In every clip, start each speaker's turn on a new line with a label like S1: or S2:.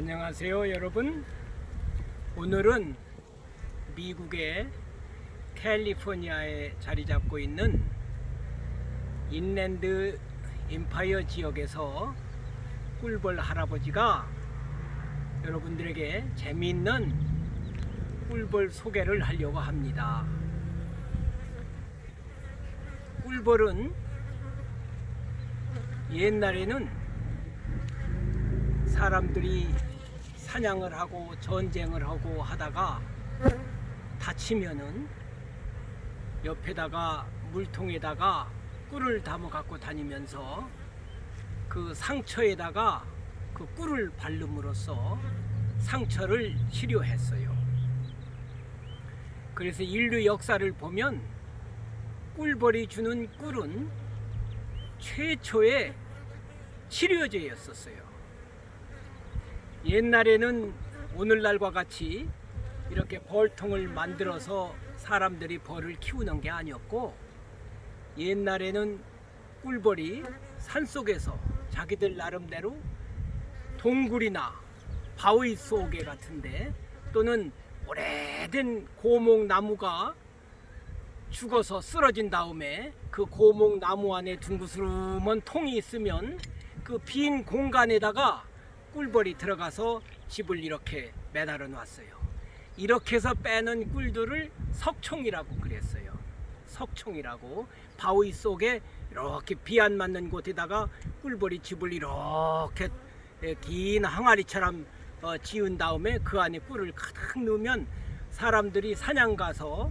S1: 안녕하세요 여러분. 오늘은 미국의 캘리포니아에 자리 잡고 있는 인랜드 임파이어 지역에서 꿀벌 할아버지가 여러분들에게 재미있는 꿀벌 소개를 하려고 합니다. 꿀벌은 옛날에는 사람들이 사냥을 하고 전쟁을 하고 하다가 다치면은 옆에다가 물통에다가 꿀을 담아 갖고 다니면서 그 상처에다가 그 꿀을 바름으로써 상처를 치료했어요. 그래서 인류 역사를 보면 꿀벌이 주는 꿀은 최초의 치료제였었어요. 옛날에는 오늘날과 같이 이렇게 벌통을 만들어서 사람들이 벌을 키우는 게 아니었고 옛날에는 꿀벌이 산속에서 자기들 나름대로 동굴이나 바위 속에 같은데 또는 오래된 고목 나무가 죽어서 쓰러진 다음에 그 고목 나무 안에 둥그스름한 통이 있으면 그 빈 공간에다가 꿀벌이 들어가서 집을 이렇게 매달아 놨어요. 이렇게 해서 빼는 꿀들을 석총이라고 그랬어요. 석총이라고 바위 속에 이렇게 비 안 맞는 곳에다가 꿀벌이 집을 이렇게 긴 항아리처럼 어, 지은 다음에 그 안에 꿀을 가득 넣으면 사람들이 사냥 가서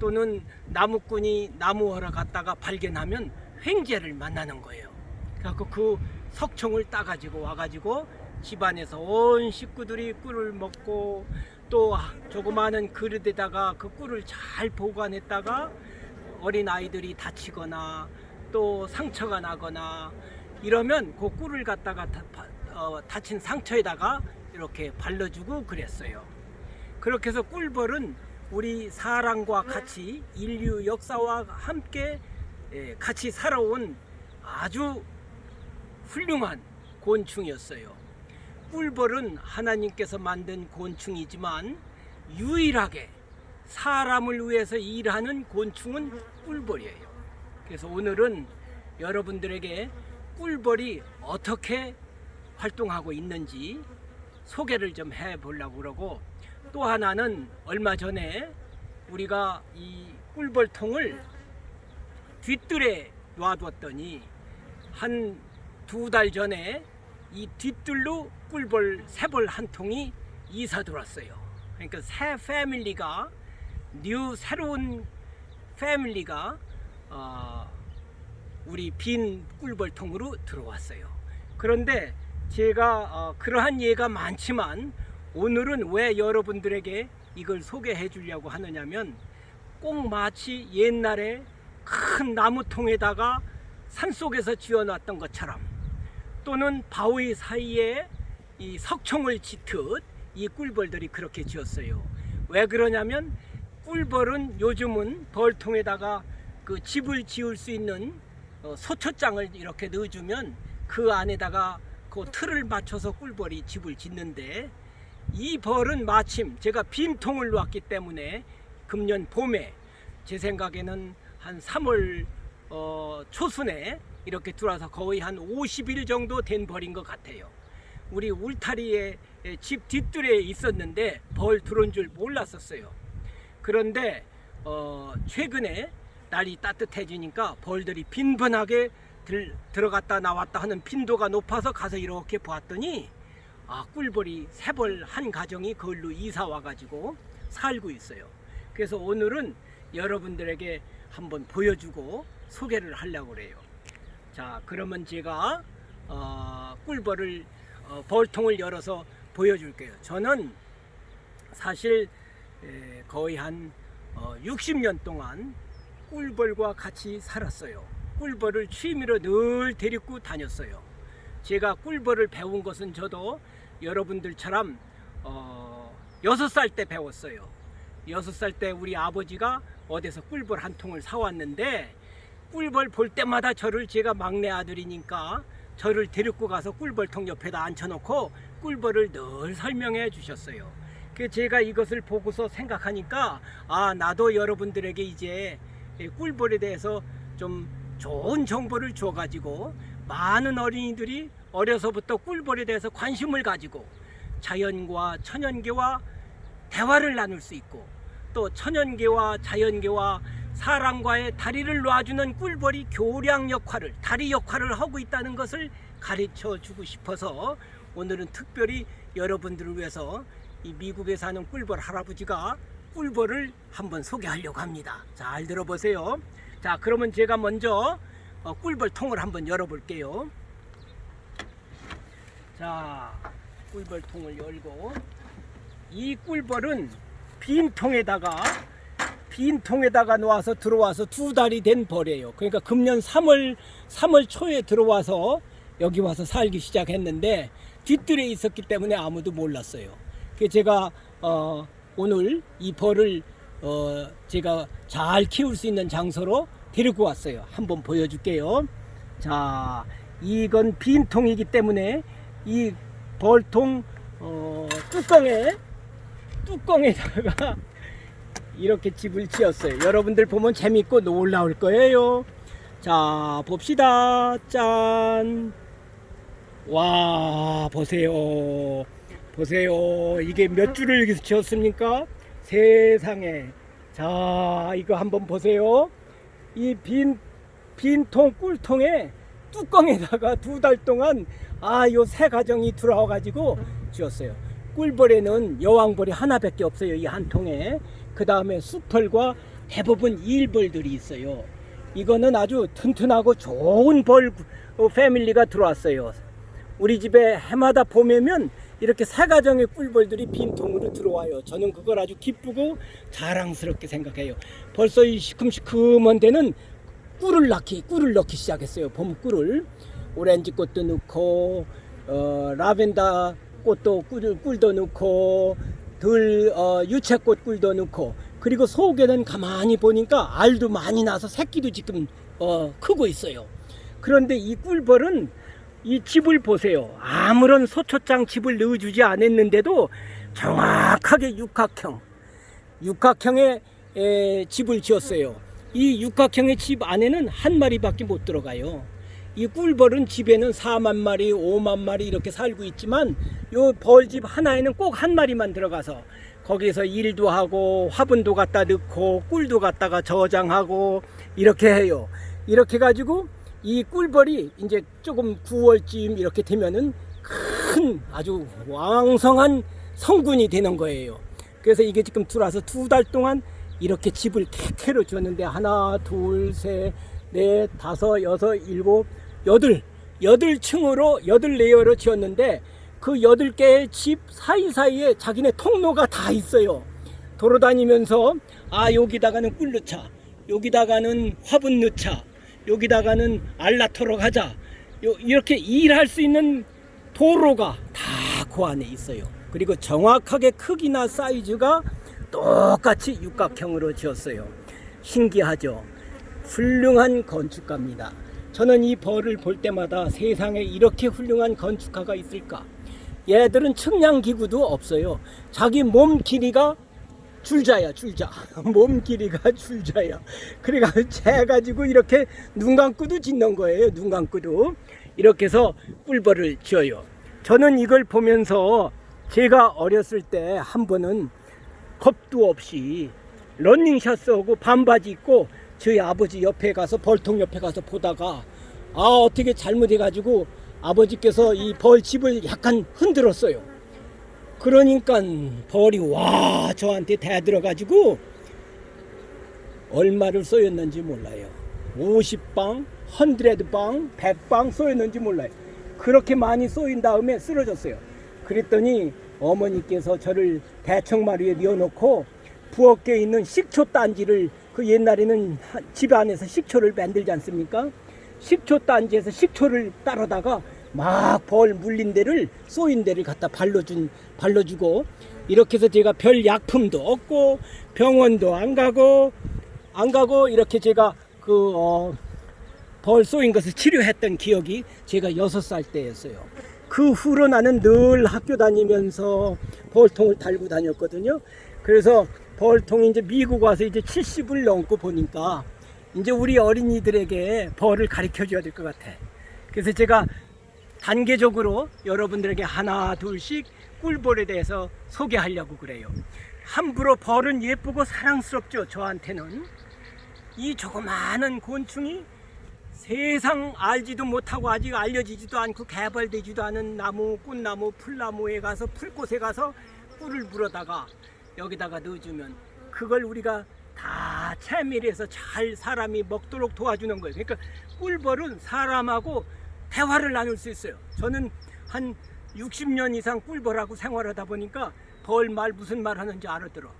S1: 또는 나무꾼이 나무하러 갔다가 발견하면 횡재를 만나는 거예요. 그래서 그 석총을 따가지고 와가지고 집안에서 온 식구들이 꿀을 먹고 또 조그마한 그릇에다가 그 꿀을 잘 보관했다가 어린 아이들이 다치거나 또 상처가 나거나 이러면 그 꿀을 갖다가 다, 어, 다친 상처에다가 이렇게 발라주고 그랬어요. 그렇게 해서 꿀벌은 우리 사람과 같이 인류 역사와 함께 예, 같이 살아온 아주 훌륭한 곤충이었어요. 꿀벌은 하나님께서 만든 곤충이지만 유일하게 사람을 위해서 일하는 곤충은 꿀벌이에요. 그래서 오늘은 여러분들에게 꿀벌이 어떻게 활동하고 있는지 소개를 좀 해보려고 그러고 또 하나는 얼마 전에 우리가 이 꿀벌통을 뒷뜰에 놔뒀더니 한 두 달 전에 이 뒷뜰로 꿀벌 새벌 한 통이 이사 들어왔어요. 그러니까 새 패밀리가 뉴 새로운 패밀리가 어, 우리 빈 꿀벌통으로 들어왔어요. 그런데 제가 어, 그러한 예가 많지만 오늘은 왜 여러분들에게 이걸 소개해 주려고 하느냐면 꼭 마치 옛날에 큰 나무통에다가 산속에서 지어놨던 것처럼 또는 바위 사이에 이 석총을 짓듯 이 꿀벌들이 그렇게 지었어요. 왜 그러냐면 꿀벌은 요즘은 벌통에다가 그 집을 지을 수 있는 어, 소초장을 이렇게 넣어주면 그 안에다가 그 틀을 맞춰서 꿀벌이 집을 짓는데 이 벌은 마침 제가 빈 통을 놓았기 때문에 금년 봄에 제 생각에는 한 3월 어, 초순에 이렇게 들어와서 거의 한 50일 정도 된 벌인 것 같아요. 우리 울타리에 집 뒷뜰에 있었는데 벌 들어온 줄 몰랐었어요. 그런데 어, 최근에 날이 따뜻해지니까 벌들이 빈번하게 들, 들어갔다 나왔다 하는 빈도가 높아서 가서 이렇게 보았더니 아 꿀벌이 세 벌 한 가정이 그걸로 이사 와가지고 살고 있어요. 그래서 오늘은 여러분들에게 한번 보여주고 소개를 하려고 그래요. 자 그러면 제가 어, 꿀벌을 어, 벌통을 열어서 보여줄게요. 저는 사실 에, 거의 한 어, 60년 동안 꿀벌과 같이 살았어요. 꿀벌을 취미로 늘 데리고 다녔어요. 제가 꿀벌을 배운 것은 저도 여러분들처럼 어, 6살 때 배웠어요. 6살 때 우리 아버지가 어디서 꿀벌 한 통을 사왔는데 꿀벌 볼 때마다 저를 제가 막내 아들이니까 저를 데리고 가서 꿀벌통 옆에다 앉혀놓고 꿀벌을 늘 설명해 주셨어요. 그 제가 이것을 보고서 생각하니까 아 나도 여러분들에게 이제 이 꿀벌에 대해서 좀 좋은 정보를 줘가지고 많은 어린이들이 어려서부터 꿀벌에 대해서 관심을 가지고 자연과 천연계와 대화를 나눌 수 있고 또 천연계와 자연계와 사람과의 다리를 놔주는 꿀벌이 교량 역할을 다리 역할을 하고 있다는 것을 가르쳐 주고 싶어서 오늘은 특별히 여러분들을 위해서 이 미국에 사는 꿀벌 할아버지가 꿀벌을 한번 소개하려고 합니다. 잘 들어보세요. 자, 그러면 제가 먼저 어, 꿀벌 통을 한번 열어볼게요. 자, 꿀벌 통을 열고 이 꿀벌은 빈 통에다가 빈 통에다가 놓아서 들어와서 두 달이 된 벌이에요. 그러니까 금년 3월 3월 초에 들어와서 여기 와서 살기 시작했는데 뒷뜰에 있었기 때문에 아무도 몰랐어요. 그 제가 어, 오늘 이 벌을 어, 제가 잘 키울 수 있는 장소로 데리고 왔어요. 한번 보여줄게요. 자, 이건 빈 통이기 때문에 이 벌통 어, 뚜껑에 뚜껑에다가 이렇게 집을 지었어요. 여러분들 보면 재밌고 놀라울 거예요. 자, 봅시다. 짠. 와, 보세요. 보세요. 이게 몇 줄을 여기서 지었습니까? 세상에. 자, 이거 한번 보세요. 이 빈, 빈통 꿀통에 뚜껑에다가 두 달 동안 아, 요 새 가정이 들어와가지고 지었어요. 꿀벌에는 여왕벌이 하나밖에 없어요. 이 한 통에. 그 다음에 수펄과 대부분 일벌들이 있어요. 이거는 아주 튼튼하고 좋은 벌 어, 패밀리가 들어왔어요. 우리 집에 해마다 봄에면 이렇게 새 가정의 꿀벌들이 빈통으로 들어와요. 저는 그걸 아주 기쁘고 자랑스럽게 생각해요. 벌써 이 시큼시큼한 데는 꿀을 낳기, 꿀을 넣기 시작했어요. 봄 꿀을. 오렌지 꽃도 넣고, 어, 라벤더 꽃도 꿀, 꿀도 넣고, 들, 어, 유채꽃 꿀도 넣고, 그리고 속에는 가만히 보니까 알도 많이 나서 새끼도 지금, 어, 크고 있어요. 그런데 이 꿀벌은 이 집을 보세요. 아무런 소초장 집을 넣어주지 않았는데도 정확하게 육각형, 육각형의 에, 집을 지었어요. 이 육각형의 집 안에는 한 마리밖에 못 들어가요. 이 꿀벌은 집에는 4만 마리, 5만 마리 이렇게 살고 있지만 요 벌집 하나에는 꼭 한 마리만 들어가서 거기서 일도 하고 화분도 갖다 넣고 꿀도 갖다가 저장하고 이렇게 해요. 이렇게 가지고 이 꿀벌이 이제 조금 9월쯤 이렇게 되면은 큰 아주 왕성한 성군이 되는 거예요. 그래서 이게 지금 들어와서 두 달 동안 이렇게 집을 캐캐로 줬는데 하나, 둘, 셋, 넷, 다섯, 여섯, 일곱, 여덟, 여덟 층으로 여덟 레이어로 지었는데 그 여덟 개의 집 사이사이에 자기네 통로가 다 있어요. 돌아다니면서 아 여기다가는 꿀 넣자, 여기다가는 화분 넣자, 여기다가는 알라토로 가자. 요- 이렇게 일할 수 있는 도로가 다 그 안에 있어요. 그리고 정확하게 크기나 사이즈가 똑같이 육각형으로 지었어요. 신기하죠? 훌륭한 건축가입니다. 저는 이 벌을 볼 때마다 세상에 이렇게 훌륭한 건축가가 있을까? 얘들은 측량 기구도 없어요. 자기 몸 길이가 줄자야 줄자 몸 길이가 줄자야 그래가지고 재가지고 이렇게 눈 감고도 짓는 거예요 눈 감고도 이렇게 해서 꿀벌을 지어요 저는 이걸 보면서 제가 어렸을 때 한 번은 겁도 없이 런닝샷 쏘고 반바지 입고 저희 아버지 옆에 가서 벌통 옆에 가서 보다가 아 어떻게 잘못해가지고 아버지께서 이 벌집을 약간 흔들었어요 그러니까 벌이 와 저한테 대들어가지고 얼마를 쏘였는지 몰라요. 50방, 100방, 100방 쏘였는지 몰라요. 그렇게 많이 쏘인 다음에 쓰러졌어요. 그랬더니 어머니께서 저를 대청마루에 뉘어놓고 부엌에 있는 식초 단지를 그 옛날에는 한- 집 안에서 식초를 만들지 않습니까? 식초 단지에서 식초를 따르다가 막 벌 물린 데를 쏘인 데를 갖다 발라준 발라주고 이렇게 해서 제가 별 약품도 없고 병원도 안 가고 안 가고 이렇게 제가 그 어, 벌 쏘인 것을 치료했던 기억이 제가 여섯 살 때였어요. 그 후로 나는 늘 학교 다니면서 벌통을 달고 다녔거든요. 그래서 벌통이 이제 미국 와서 이제 70을 넘고 보니까 이제 우리 어린이들에게 벌을 가르쳐 줘야 될 것 같아. 그래서 제가 단계적으로 여러분들에게 하나 둘씩 꿀벌에 대해서 소개하려고 그래요. 함부로 벌은 예쁘고 사랑스럽죠. 저한테는 이 조그마한 곤충이 세상 알지도 못하고 아직 알려지지도 않고 개발되지도 않은 나무, 꽃나무, 풀나무에 가서 풀꽃에 가서 꿀을 물어다가 여기다가 넣어주면 그걸 우리가 다 채밀해서 잘 사람이 먹도록 도와주는 거예요. 그러니까 꿀벌은 사람하고 대화를 나눌 수 있어요. 저는 한 60년 이상 꿀벌하고 생활하다 보니까 벌 말 무슨 말 하는지 알아들어.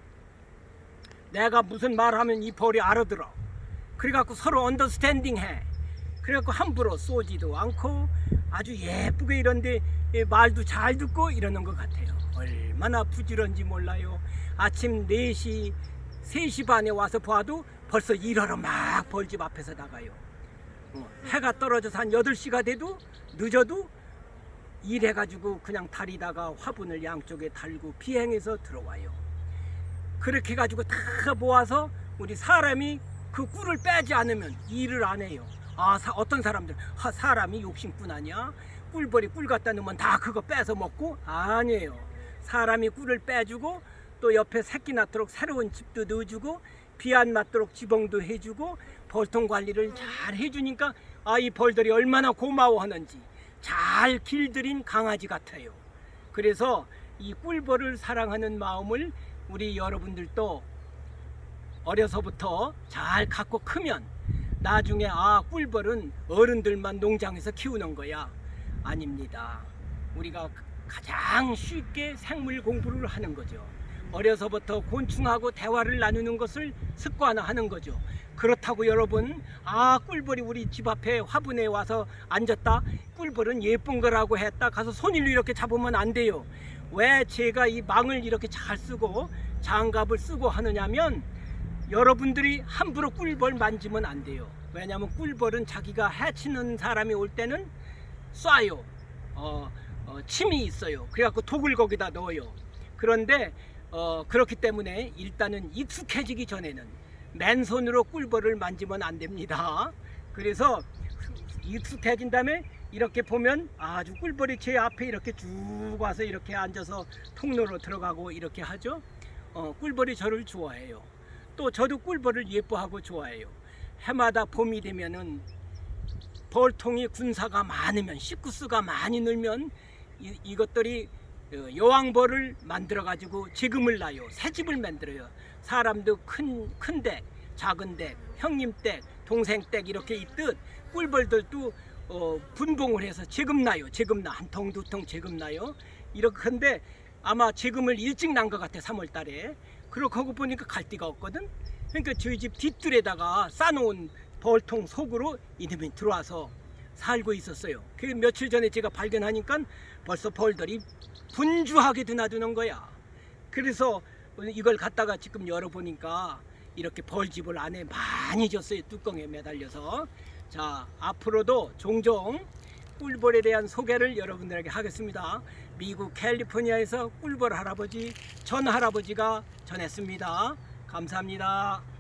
S1: 내가 무슨 말 하면 이 벌이 알아들어. 그래갖고 서로 언더스탠딩 해. 그래갖고 함부로 쏘지도 않고 아주 예쁘게 이런데 예, 말도 잘 듣고 이러는 것 같아요. 얼마나 부지런지 몰라요. 아침 4시, 3시 반에 와서 봐도 벌써 일하러 막 벌집 앞에서 나가요. 어, 해가 떨어져서 한 8시가 돼도 늦어도 일해가지고 그냥 다리다가 화분을 양쪽에 달고 비행해서 들어와요. 그렇게 해가지고 다 모아서 우리 사람이 그 꿀을 빼지 않으면 일을 안 해요. 아, 사- 어떤 사람들, 하, 사람이 욕심꾼 아니야? 꿀벌이 꿀 갖다 놓으면 다 그거 빼서 먹고? 아니에요. 사람이 꿀을 빼주고 또 옆에 새끼 낳도록 새로운 집도 넣어주고 비안 맞도록 지붕도 해주고 벌통 관리를 잘 해주니까 아, 이 벌들이 얼마나 고마워하는지 잘 길들인 강아지 같아요. 그래서 이 꿀벌을 사랑하는 마음을 우리 여러분들도 어려서부터 잘 갖고 크면 나중에 아 꿀벌은 어른들만 농장에서 키우는 거야 아닙니다 우리가 가장 쉽게 생물 공부를 하는 거죠. 어려서부터 곤충하고 대화를 나누는 것을 습관화하는 거죠. 그렇다고 여러분 아 꿀벌이 우리 집 앞에 화분에 와서 앉았다? 꿀벌은 예쁜 거라고 했다? 가서 손일로 이렇게 잡으면 안 돼요. 왜 제가 이 망을 이렇게 잘 쓰고 장갑을 쓰고 하느냐면 여러분들이 함부로 꿀벌 만지면 안 돼요. 왜냐하면 꿀벌은 자기가 해치는 사람이 올 때는 쏴요. 어, 어, 침이 있어요. 그래갖고 독을 거기다 넣어요. 그런데 어, 그렇기 때문에 일단은 익숙해지기 전에는 맨손으로 꿀벌을 만지면 안 됩니다. 그래서 익숙해진 다음에 이렇게 보면 아주 꿀벌이 제 앞에 이렇게 쭉 와서 이렇게 앉아서 통로로 들어가고 이렇게 하죠. 어, 꿀벌이 저를 좋아해요. 또 저도 꿀벌을 예뻐하고 좋아해요. 해마다 봄이 되면은 벌통이 군사가 많으면 식구수가 많이 늘면 이, 이것들이 어, 여왕벌을 만들어 가지고 지금을 나요. 새 집을 만들어요. 사람도 큰큰 댁, 작은 댁, 형님 댁, 동생 댁 이렇게 있듯 꿀벌들도 어, 분봉을 해서 지금 나요. 지금 나한 통 두 통 지금 나요. 이렇게 한데 아마 지금을 일찍 난 것 같아 3월 달에. 그렇게 하고 보니까 갈 데가 없거든. 그러니까 저희 집 뒷뜰에다가 싸놓은 벌통 속으로 이놈이 들어와서 살고 있었어요. 그 며칠 전에 제가 발견하니까 벌써 벌들이 분주하게 드나드는 거야. 그래서 이걸 갖다가 지금 열어보니까 이렇게 벌집을 안에 많이 줬어요. 뚜껑에 매달려서. 자, 앞으로도 종종 꿀벌에 대한 소개를 여러분들에게 하겠습니다. 미국 캘리포니아에서 꿀벌 할아버지 전 할아버지가 전했습니다. 감사합니다.